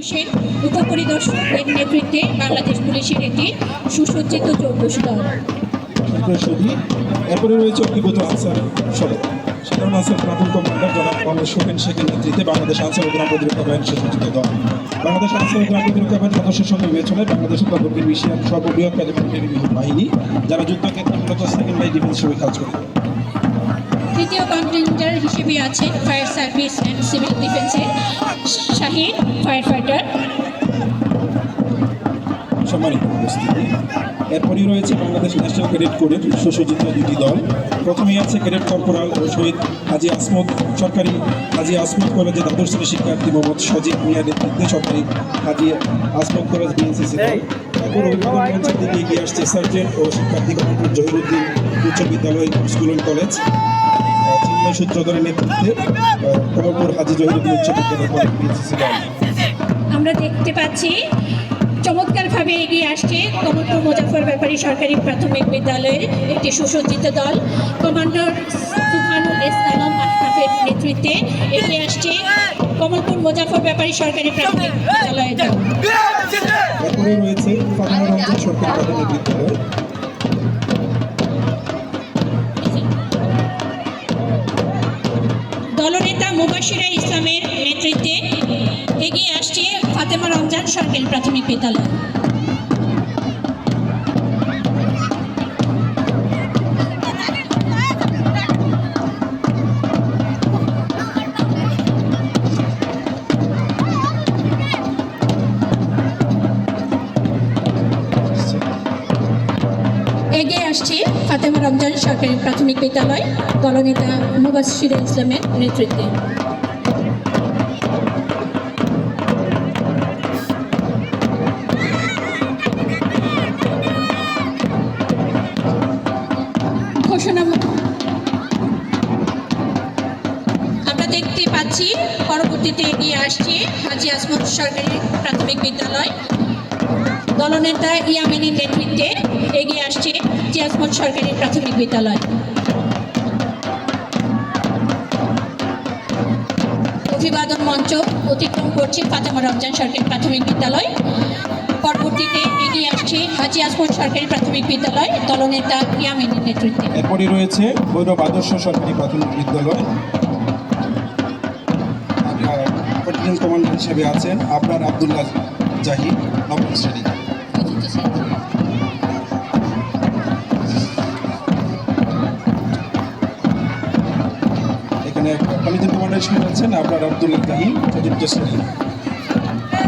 পুলিশের উপপরিদর্শকের নেতৃত্বে বাংলাদেশ পুলিশের একটি সুসজ্জিত চৌকশ দল এরপরে রয়েছে অভিজ্ঞত আনসার সদর। সাধারণ আনসার প্রাথমিক কমান্ডার জনাব কমল শোভেন শেখের নেতৃত্বে বাংলাদেশ আনসার ও গ্রাম প্রতিরক্ষা বাহিনী সুসজ্জিত দল। বাংলাদেশ আনসার ও গ্রাম প্রতিরক্ষা বাহিনীর সদস্যের সঙ্গে বিবেচনায় বাংলাদেশের তদবির বিষয়ে সর্ববৃহৎ বাহিনী যারা যুদ্ধক্ষেত্রে মূলত সেকেন্ড লাইন ডিফেন্স হিসেবে কাজ করে। তৃতীয় কন্টিনেন্টার হিসেবে আছেন ফায়ার সার্ভিস অ্যান্ড সিভিল ডিফেন্সের শাহিদ ফায়ার ফাইটার এরপরই রয়েছে বাংলাদেশ ন্যাশনাল ক্যাডেট কোডের সুসজ্জিত দুটি দল। প্রথমেই আছে ক্যাডেট কর্পোরাল ও শহীদ হাজি আসমত, সরকারি হাজি আসমত কলেজের দ্বাদশ শিক্ষার্থী মোহাম্মদ সজিব মিয়ার নেতৃত্বে সরকারি হাজি আসমত কলেজ বিএনসিসি দল। এগিয়ে আসছে সার্জেন্ট ও শিক্ষার্থী কর্মপুর জহিরুদ্দিন উচ্চ বিদ্যালয় স্কুল কলেজ। চিন্ময় সূত্রধরের নেতৃত্বে হাজি জহিরুদ্দিন উচ্চ বিদ্যালয় আমরা দেখতে পাচ্ছি চমৎকারভাবে এগিয়ে আসছে কমলপুর মুজাফর ব্যাপারী সরকারি প্রাথমিক বিদ্যালয়ের একটি সুসজ্জিত দল। কমান্ডার সুফানুল ইসলাম আশরাফের নেতৃত্বে এগিয়ে আসছে কমলপুর মুজাফর ব্যাপারী সরকারি প্রাথমিক বিদ্যালয়ের দল। রয়েছে সরকারি প্রাথমিক বিদ্যালয়। মুবাশিরা ইসলামের নেতৃত্বে এগিয়ে আসছে ফাতেমা রমজান সরকারি প্রাথমিক বিদ্যালয়। এগিয়ে আসছে ফাতেমা রমজান সরকারি প্রাথমিক বিদ্যালয় দলনেতা মুবাশিরা ইসলামের নেতৃত্বে। ঘোষণা আমরা দেখতে পাচ্ছি, পরবর্তীতে এগিয়ে আসছে হাজি আসমত সরকারি প্রাথমিক বিদ্যালয়। দলনেতা ইয়ামিনীর নেতৃত্বে এগিয়ে আসছে হাজি সরকারি প্রাথমিক বিদ্যালয়। অভিবাদন মঞ্চ অতিক্রম করছে ফাতেমা রমজান সরকারি প্রাথমিক বিদ্যালয়। পরবর্তীতে এগিয়ে আসছে হাজি সরকারি প্রাথমিক বিদ্যালয় দলনেতা ইয়ামিনীর নেতৃত্বে। এরপরে রয়েছে ভৈরব আদর্শ সরকারি প্রাথমিক বিদ্যালয়। কমান্ডার হিসেবে আছেন আপনার আবদুল্লাহ জাহিদ, নবম শ্রেণি এখানে কমিটি কমান্ডার হিসেবে আছেন আপনার আব্দুল ইব্রাহিম চতুর্থ শ্রেণি